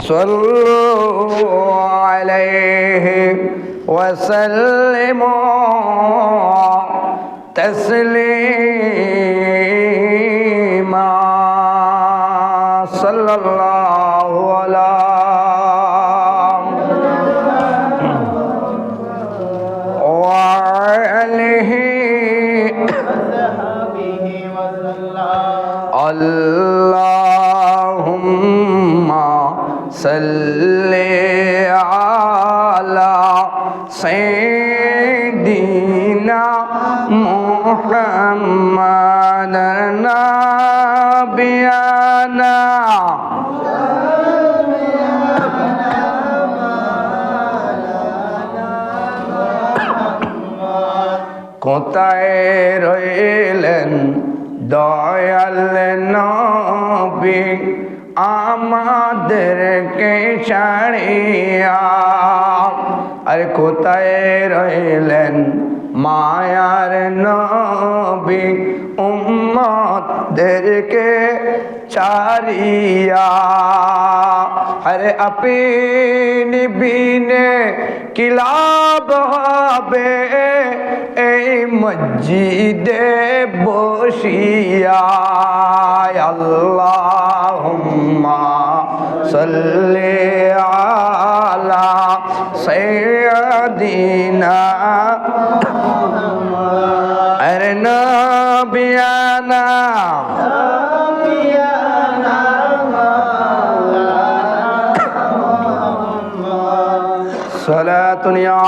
صلوا عليه وسلموا تسليما. صلى الله على صل على سيدنا محمد نبينا কোথায় রইলেন দয়াল নবী আমাদেরকে ছাড়িয়া। আর কোথায় রইলেন মায়ার নবী? উম্মতদেরকে চারিয়া আরে আপনি বিনে কিলাব হবে? এই মসজিদে বসিয়া। আল্লাহুম্মা صلي على سيدنا أرنبينا. صلاة يا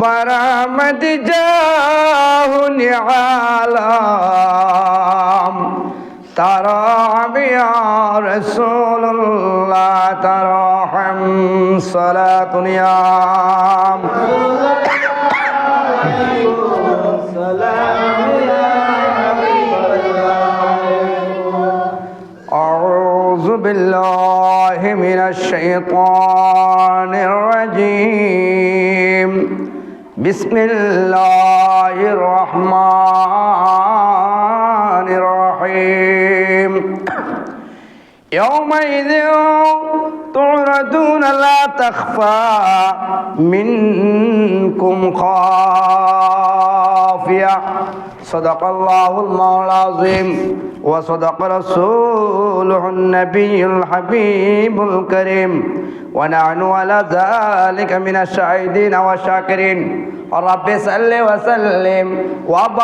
برامد جاه نعالم ترى يا رسول الله ترحم صلاة يا أعوذ بالله من الشيطان. بسم الله الرحمن الرحيم. يومئذ تعرضون لا تخفى منكم خافية. صدق الله المولى العظيم. وصدق رسوله النبي الحبيب الكريم. ونحن على ذلك من الشاهدين والشاكرين. رب صل وسلم وبارك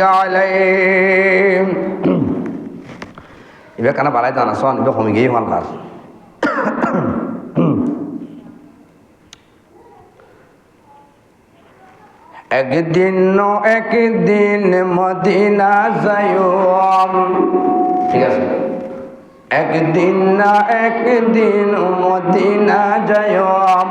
عليه ibe kana balai dana son ibe homi gei hwanlar একদিন ন একদিন মদিনা যাইম ঠিক আছে একদিন না একদিন মদিনা যাইম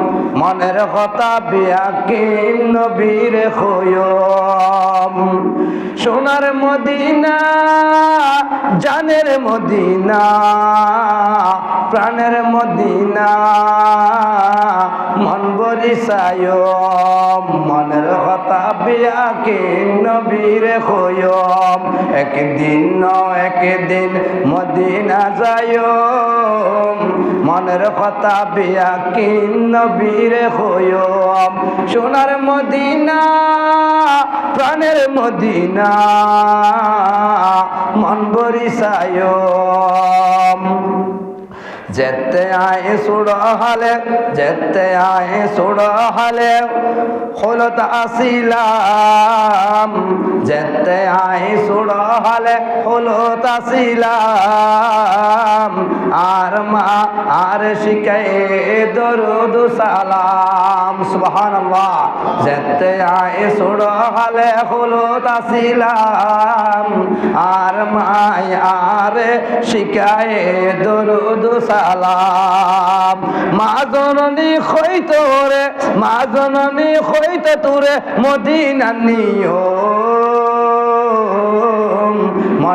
মনের কথা বিয়াকে নবীরে হইম সোনার মদিনা, জানের মদিনা, প্রাণের মদিনা, মন বরিসায় মনের কথা বিয়াকে নবীর হইম একদিন ন একদিন মদিনা যায় মনের কথা বিয়া কি নবীর হইম সোনার মদিনা প্রাণের মদিনা মন বরিসায় যেতে আয় সুড় হালে, যেতে আয় সুড় হালে হলত আসিলাম। যেতে আয় সুড় হালে হলত আসিলাম। আর মা, আর শিখাই দরুদ সালাম। সুবহানাল্লাহ। যেতে আয় সুড় হালে হলত আসিলাম। আর মায় আর শিখায় দরুদ সালাম সালাম। মা জননী হইতো রে মা জননী হইতো তোরে মদিনা নিও।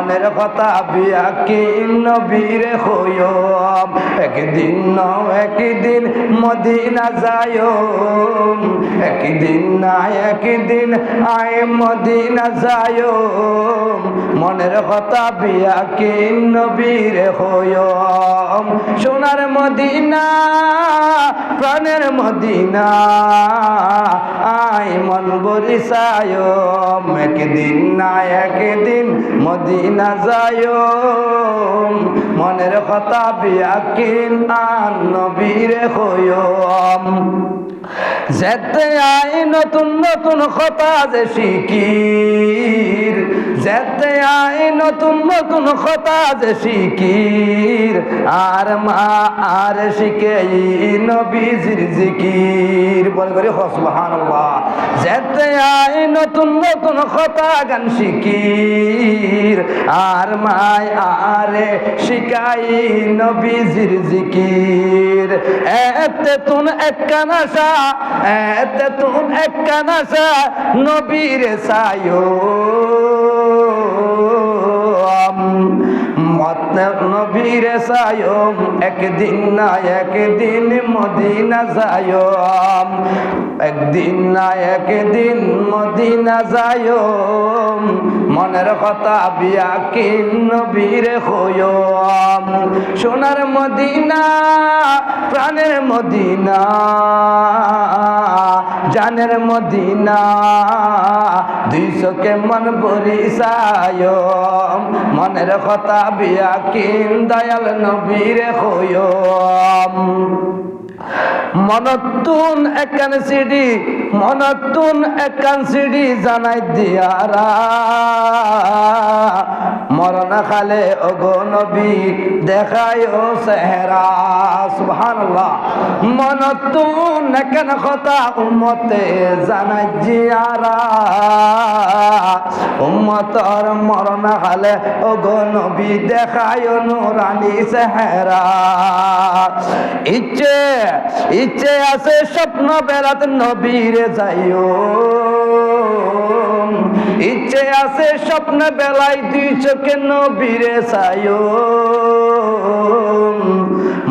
মনের কথা বিয়া কি নবীরে হইম একদিন ন একদিন মদিনা যায় একদিন না একদিন আয় মদিনা যায় মনের কথা বিয়া কি নবীরে হইম সোনার মদিনা, প্রাণের মদিনা আই মন বরিসায় একদিন না একদিন মদিনা যায় মনের কথা বিয়াকিন আন নবীরে হইম যেতে আই নতুন নতুন কথা যে শিকির যেতে আই নতুন নতুন কথা যে শিকির আর মা আর শিখে নবীজির জিকির। বলে করে হসবাহান্লাহ যেতে আই নতুন নতুন কথা গান শিকির আর মায় আরে শিকাই নবীজির জিকির। এতে তুন এক কানাসা এতে তুন এক কানাসা নবীর সায়ো নবীর সায়ম, একদিন না একদিন মদিনা যায়ম একদিন না একদিন মদিনা যায়ম মনের কথা বিয়া কিন নবীর হয়ম সোনার মদিনা, প্রাণের মদিনা। জানের মদিনা। দুইশোকে মন বরিসায় মনের কথা বিয়া কিন দয়াল নবীর হয়ম মনতুন একান সিডি মনতুন একান সিডি জানাই দিয়ারা। মরণ খালে ওগো নবী দেখায় ও সেহরা সুবহানাল্লাহ। মনতুন একান কথা উম্মতে জানাই দিয়ারা। উম্মতর মরণ খালে ওগো নবী দেখায় নুরানি সেহরা ইচ্ছে ইচ্ছে আছে স্বপ্ন বেড়াত নবীরে যাইও। ইচ্ছে আছে স্বপ্ন বেলায় দুই চোখে নবীরে চাইও।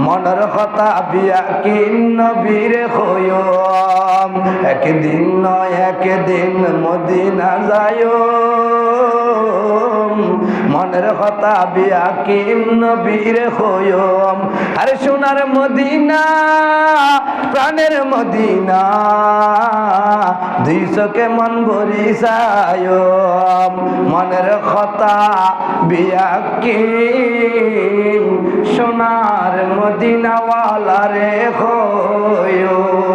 মনের কথা বিয়া কি নবীরে হইও। একদিন নয়, একদিন মদিনা যাইও। মনের কথা বিয়া কি নবীর আরে সোনার মদিনা, প্রাণের মদিনা দুইশোকে মন ভরি মনের কথা বিয়া কি সোনার মদিনাওয়ালা রে হইম